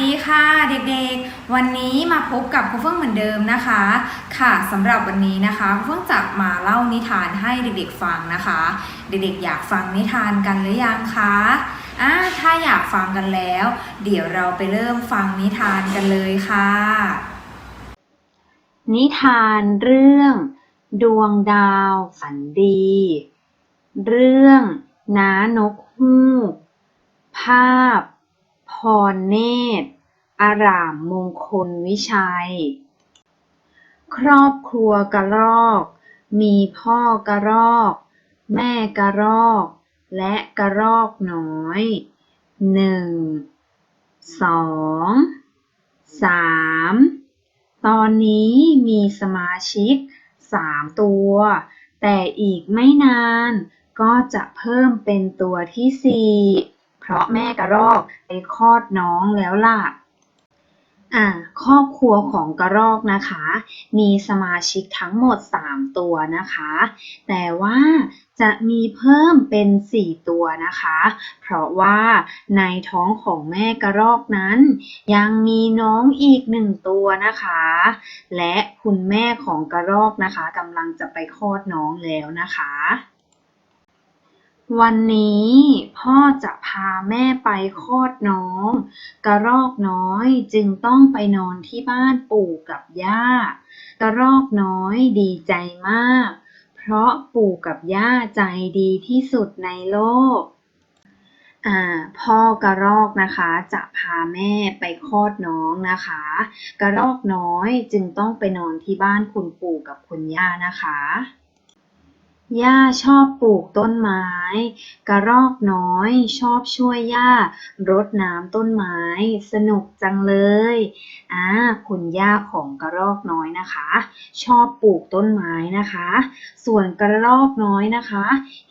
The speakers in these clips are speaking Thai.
ดีค่ะเด็กๆ วันนี้มาพบกับครูเฟื่องเหมือนเดิมนะคะ ค่ะสำหรับวันนี้นะคะครูเฟื่องจะมาเล่านิทานให้เด็กๆฟังนะคะ เด็กๆอยากฟังนิทานกันหรือยังคะอ่าถ้าอยากฟังกันแล้ว เดี๋ยวเราไปเริ่มฟังนิทานกันเลยค่ะ นิทานเรื่อง ดวงดาวฝันดี เรื่องน้านกฮูกภาพพรเนตร อารามมงคลวิชัย ครอบครัวกระรอก มีพ่อกระรอก แม่กระรอก และกระรอกน้อยหนึ่งสองสามตอนนี้มีสมาชิกสามตัว แต่อีกไม่นานก็จะเพิ่มเป็นตัวที่สี่เพราะแม่กระรอกไปคลอดน้องแล้วล่ะ อ่าครอบครัวของกระรอกนะคะ มีสมาชิกทั้งหมด 3 ตัวนะคะ แต่ว่าจะมีเพิ่มเป็น 4 ตัวนะคะ เพราะว่าในท้องของแม่กระรอกนั้น ยังมีน้องอีกหนึ่งตัวนะคะ และคุณแม่ของกระรอกนะคะกำลังจะไปคลอดน้องแล้วนะคะ วันนี้พ่อจะพาแม่ไปคลอดน้อง กระรอกน้อยจึงต้องไปนอนที่บ้านปู่กับย่า กระรอกน้อยดีใจมาก เพราะปู่กับย่าใจดีที่สุดในโลก อ่า พ่อกระรอกนะคะ จะพาแม่ไปคลอดน้องนะคะ กระรอกน้อยจึงต้องไปนอนที่บ้านคุณปู่กับคุณย่านะคะ ย่าชอบปลูกต้นไม้ กระรอกน้อยชอบช่วยย่ารดน้ำต้นไม้ สนุกจังเลยอ่าคุณย่าของกระรอกน้อยนะคะ ชอบปลูกต้นไม้นะคะ ส่วนกระรอกน้อยนะคะ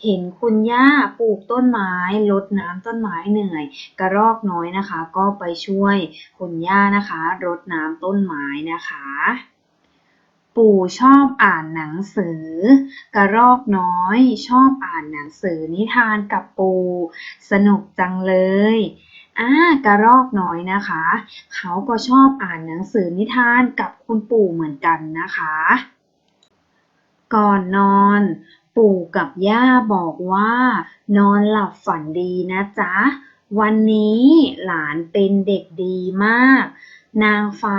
เห็นคุณย่าปลูกต้นไม้รดน้ำต้นไม้เหนื่อย กระรอกน้อยนะคะ ก็ไปช่วยคุณย่านะคะรดน้ำต้นไม้นะคะ ปู่ชอบอ่านหนังสือ กระรอกน้อย ชอบอ่านหนังสือนิทานกับปู่ สนุกจังเลยอ่ากระรอกน้อยนะคะ เขาก็ชอบอ่านหนังสือนิทานกับคุณปู่เหมือนกันนะคะ ก่อนนอน ปู่กับย่าบอกว่า นอนหลับฝันดีนะจ๊ะ วันนี้หลานเป็นเด็กดีมาก นางฟ้า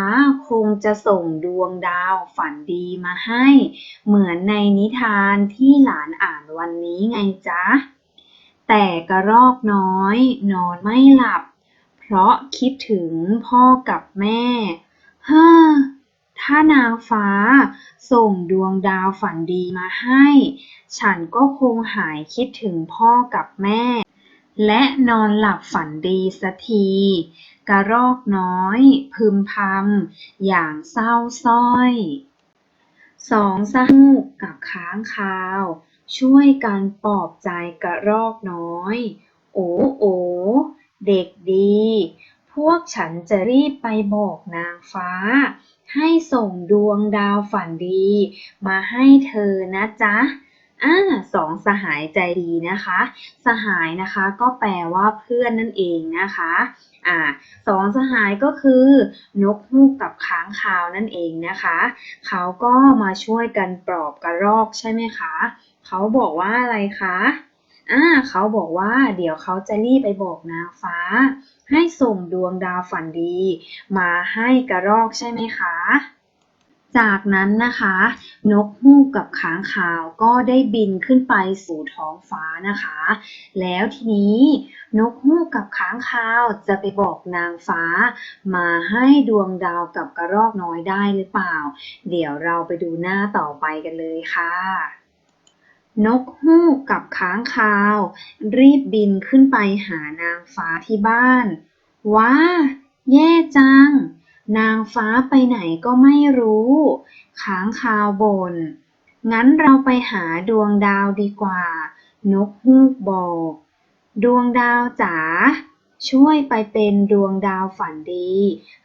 คงจะส่งดวงดาวฝันดีมาให้ เหมือนในนิทานที่หลานอ่านวันนี้ไงจ๊ะ แต่กระรอกน้อยนอนไม่หลับ เพราะคิดถึงพ่อกับแม่เฮ้อถ้านางฟ้าส่งดวงดาวฝันดีมาให้ ฉันก็คงหายคิดถึงพ่อกับแม่ และนอนหลับฝันดีสักที กระรอกน้อย พึมพำอย่างเศร้าสร้อยสองสหูกกับค้างคาว ช่วยกันปลอบใจกระรอกน้อย โอ้โอเด็กดี พวกฉันจะรีบไปบอกนางฟ้า ให้ส่งดวงดาวฝันดี มาให้เธอนะจ๊ะ อ่าสองสหายใจดีนะคะ สหายนะคะก็แปลว่าเพื่อนนั่นเองนะคะอ่าสองสหายก็คือนกฮูกกับค้างคาวนั่นเองนะคะ เขาก็มาช่วยกันปลอบกระรอกใช่ไหมคะ เขาบอกว่าอะไรคะอ่าเขาบอกว่าเดี๋ยวเขาจะรีบไปบอกนางฟ้า ให้ส่งดวงดาวฝันดี มาให้กระรอกใช่ไหมคะ จากนั้นนะคะ นกฮูกกับค้างคาวก็ได้บินขึ้นไปสู่ท้องฟ้านะคะ แล้วทีนี้นกฮูกกับค้างคาวจะไปบอกนางฟ้า มาให้ดวงดาวกับกระรอกน้อยได้หรือเปล่า เดี๋ยวเราไปดูหน้าต่อไปกันเลยค่ะนกฮูกกับค้างคาว รีบบินขึ้นไปหานางฟ้าที่บ้าน ว้า แย่จัง นางฟ้าไปไหนก็ไม่รู้ ค้างคาวบน่น งั้นเราไปหาดวงดาวดีกว่า นกฮูกบอก ดวงดาวจ๋า ช่วยไปเป็นดวงดาวฝันดี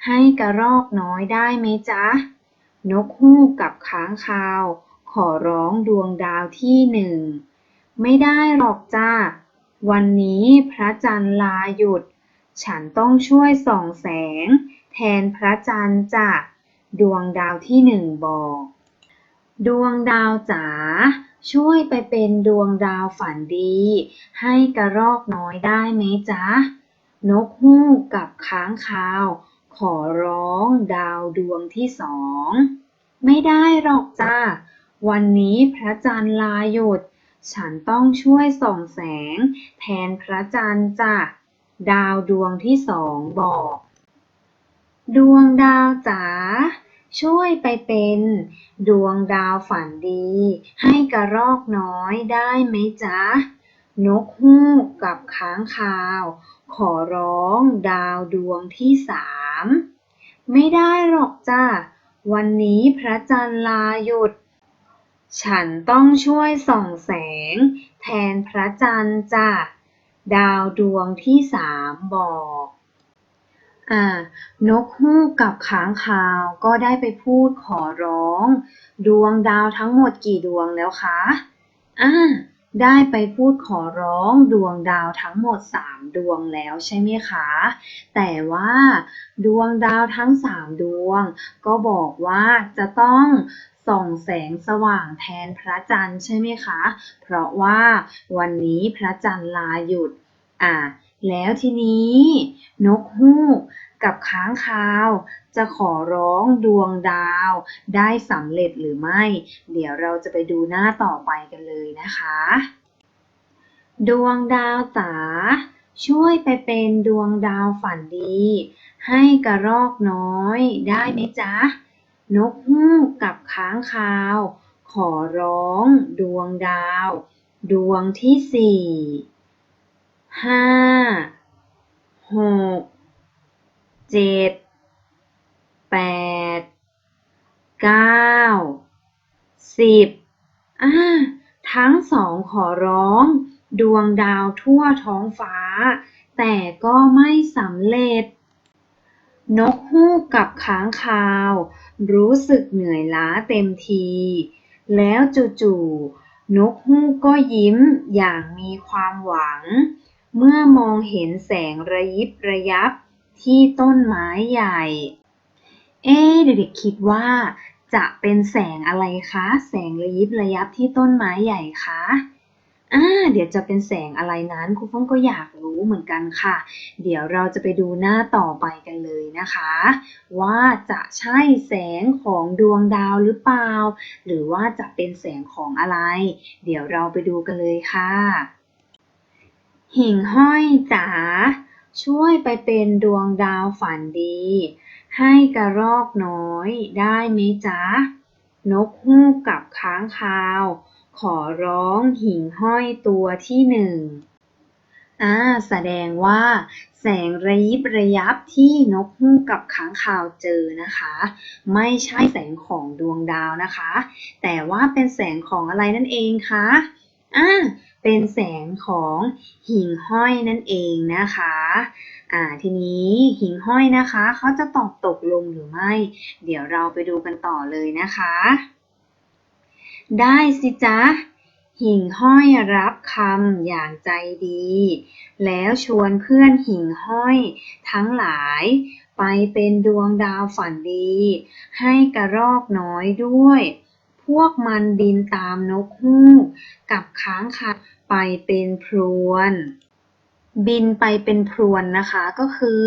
ให้กระรอกน้อยได้ไหมจ๊ะ นกฮูกกับค้างคาว ขอร้องดวงดาวที่หนึ่ง ไม่ได้หรอกจ้า วันนี้พระจันทร์ลาหยุด ฉันต้องช่วยส่องแสง แทนพระจันทร์จ้ะดวงดาวที่หนึ่งบอก ดวงดาวจ๋าช่วยไปเป็นดวงดาวฝันดี ให้กระรอกน้อยได้ไหมจ๊ะ นกฮูกกับค้างคาว ขอร้องดาวดวงที่สอง ไม่ได้หรอกจ้า วันนี้พระจันทร์ลาหยุด ฉันต้องช่วยส่องแสง แทนพระจันทร์จ้ะ ดาวดวงที่สองบอก ดวงดาวจ๋าช่วยไปเป็น ดวงดาวฝันดี ให้กระรอกน้อยได้ไหมจ๊ะ นกฮูกกับค้างคาว ขอร้องดาวดวงที่สามไม่ได้หรอกจ้าวันนี้พระจันทร์ลาหยุด ฉันต้องช่วยส่องแสง แทนพระจันทร์จ้ะดาวดวงที่สามบอก อ่านกฮูกกับค้างคาวก็ได้ไปพูดขอร้อง ดวงดาวทั้งหมดกี่ดวงแล้วคะอ่าได้ไปพูดขอร้องดวงดาวทั้งหมดสามดวงแล้วใช่ไหมคะ แต่ว่าดวงดาวทั้งสามดวง ก็บอกว่าจะต้องส่องแสงสว่างแทนพระจันทร์ใช่ไหมคะ เพราะว่าวันนี้พระจันทร์ลาหยุด อ่า แล้วทีนี้ นกฮูกกับค้างคาว จะขอร้องดวงดาว ได้สำเร็จหรือไม่ เดี๋ยวเราจะไปดูหน้าต่อไปกันเลยนะคะ ดวงดาวจ๋าช่วยไปเป็นดวงดาวฝันดี ให้กระรอกน้อยได้ไหมจ๊ะ นกฮูกกับค้างคาว ขอร้อง ดวงดาว ดวงที่สี่ ห้าหกเจ็ดแปดเก้าสิบอ่าทั้งสองขอร้อง ดวงดาวทั่วท้องฟ้า แต่ก็ไม่สำเร็จ นกฮูกกับค้างคาว รู้สึกเหนื่อยล้าเต็มที แล้วจู่ๆนกฮูกก็ยิ้มอย่างมีความหวัง เมื่อมองเห็นแสงระยิบระยับที่ต้นไม้ใหญ่ เอ๊เด็กๆคิดว่า จะเป็นแสงอะไรคะ แสงระยิบระยับที่ต้นไม้ใหญ่คะอ่าเดี๋ยวจะเป็นแสงอะไรนั้นครูฟ้องก็อยากรู้เหมือนกันค่ะ เดี๋ยวเราจะไปดูหน้าต่อไปกันเลยนะคะ ว่าจะใช่แสงของดวงดาวหรือเปล่า หรือว่าจะเป็นแสงของอะไร เดี๋ยวเราไปดูกันเลยค่ะ หิ่งห้อยจ๋า ช่วยไปเป็นดวงดาวฝันดี ให้กระรอกน้อยได้ไหมจ๊ะ นกฮูกกับค้างคาว ขอร้องหิ่งห้อยตัวที่หนึ่งอ่าแสดงว่า แสงระยิบระยับที่นกฮูกกับค้างคาวเจอนะคะ ไม่ใช่แสงของดวงดาวนะคะ แต่ว่าเป็นแสงของอะไรนั่นเองคะอ่า เป็นแสงของหิ่งห้อยนั่นเองนะคะอ่าทีนี้หิ่งห้อยนะคะเขาจะตอบตกลงหรือไม่ เดี๋ยวเราไปดูกันต่อเลยนะคะ ได้สิจ๊ะหิ่งห้อยรับคำอย่างใจดี แล้วชวนเพื่อนหิ่งห้อยทั้งหลาย ไปเป็นดวงดาวฝันดี ให้กระรอกน้อยด้วย พวกมันบินตามนกฮูกกับค้างคาวไปเป็นพรวน บินไปเป็นพรวนนะคะก็คือ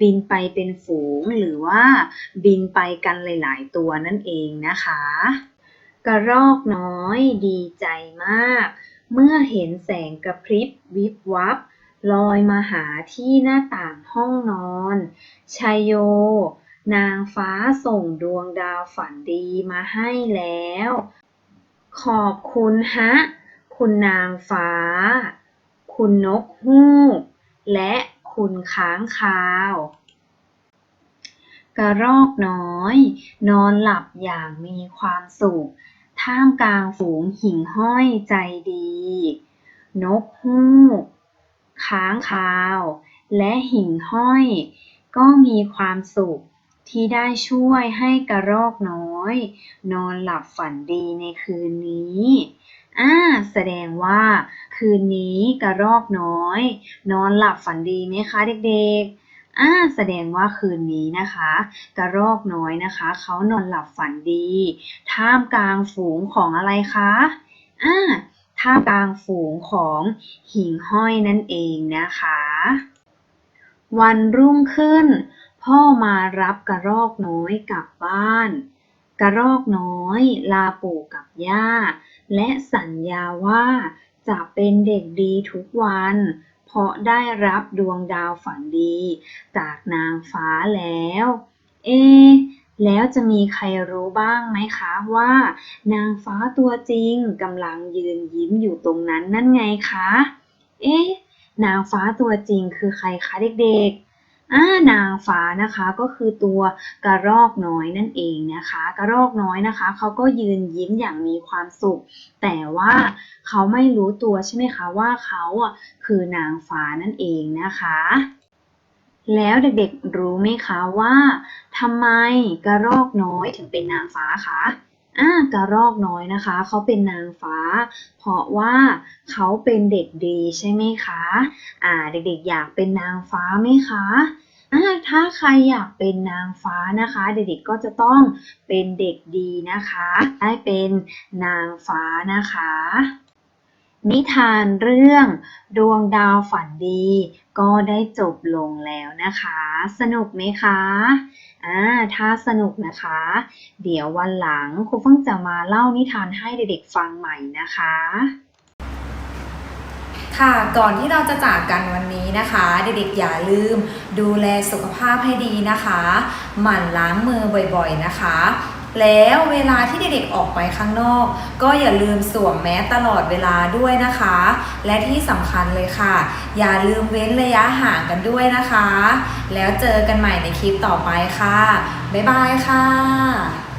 บินไปเป็นฝูงหรือว่า บินไปกันหลาย ๆ ตัวนั่นเองนะคะ กระรอกน้อยดีใจมาก เมื่อเห็นแสงกระพริบวิบวับลอยมาหาที่หน้าต่างห้องนอน ชัยโย นางฟ้าส่งดวงดาวฝันดีมาให้แล้ว ขอบคุณฮะ คุณนางฟ้า คุณนกฮูก และคุณค้างคาว กระรอกน้อย นอนหลับอย่างมีความสุข ท่ามกลางฝูงหิ่งห้อยใจดี นกฮูก ค้างคาว และหิ่งห้อย ก็มีความสุข ที่ได้ช่วยให้กระรอกน้อย นอนหลับฝันดีในคืนนี้อ่าแสดงว่า คืนนี้กระรอกน้อย นอนหลับฝันดีไหมคะเด็กๆอ่าแสดงว่าคืนนี้นะคะ กระรอกน้อยนะคะ เขานอนหลับฝันดี ท่ามกลางฝูงของอะไรคะอ่าท่ามกลางฝูงของหิ่งห้อยนั่นเองนะคะ วันรุ่งขึ้น พ่อมารับกระรอกน้อยกลับบ้าน กระรอกน้อยลาปู่กับย่า และสัญญาว่าจะเป็นเด็กดีทุกวัน เพราะได้รับดวงดาวฝันดี จากนางฟ้าแล้ว เอะแล้วจะมีใครรู้บ้างไหมคะว่า นางฟ้าตัวจริงกำลังยืนยิ้มอยู่ตรงนั้นนั่นไงคะ เอ๊ะ นางฟ้าตัวจริงคือใครคะเด็กๆ อานางฟ้านะคะก็คือตัวกระรอกน้อยนั่นเองนะคะ กระรอกน้อยนะคะเขาก็ยืนยิ้มอย่างมีความสุข แต่ว่าเขาไม่รู้ตัวใช่ไหมคะว่าเขาอะคือนางฟ้านั่นเองนะคะ แล้วเด็กๆรู้ไหมคะว่าทำไมกระรอกน้อยถึงเป็นนางฟ้าคะ อ่ากระรอกน้อยนะคะ เขาเป็นนางฟ้า เพราะว่าเขาเป็นเด็กดีใช่ไหมคะ อ่า เด็กๆอยากเป็นนางฟ้าไหมคะอ่าถ้าใครอยากเป็นนางฟ้านะคะ เด็กๆก็จะต้องเป็นเด็กดีนะคะ ได้เป็นนางฟ้านะคะ นิทานเรื่อง ดวงดาวฝันดี ก็ได้จบลงแล้วนะคะ สนุกไหมคะ อ่าถ้าสนุกนะคะ เดี๋ยววันหลังครูเพิ่งจะมาเล่านิทานให้เด็กๆฟังใหม่นะคะ ค่ะก่อนที่เราจะจากกันวันนี้นะคะ เด็กๆอย่าลืมดูแลสุขภาพให้ดีนะคะ หมั่นล้างมือบ่อยๆนะคะ แล้วเวลาที่เด็กๆออกไปข้างนอก ก็อย่าลืมสวมแมสตลอดเวลาด้วยนะคะ และที่สำคัญเลยค่ะ อย่าลืมเว้นระยะห่างกันด้วยนะคะ แล้วเจอกันใหม่ในคลิปต่อไปค่ะ บ๊ายบายค่ะ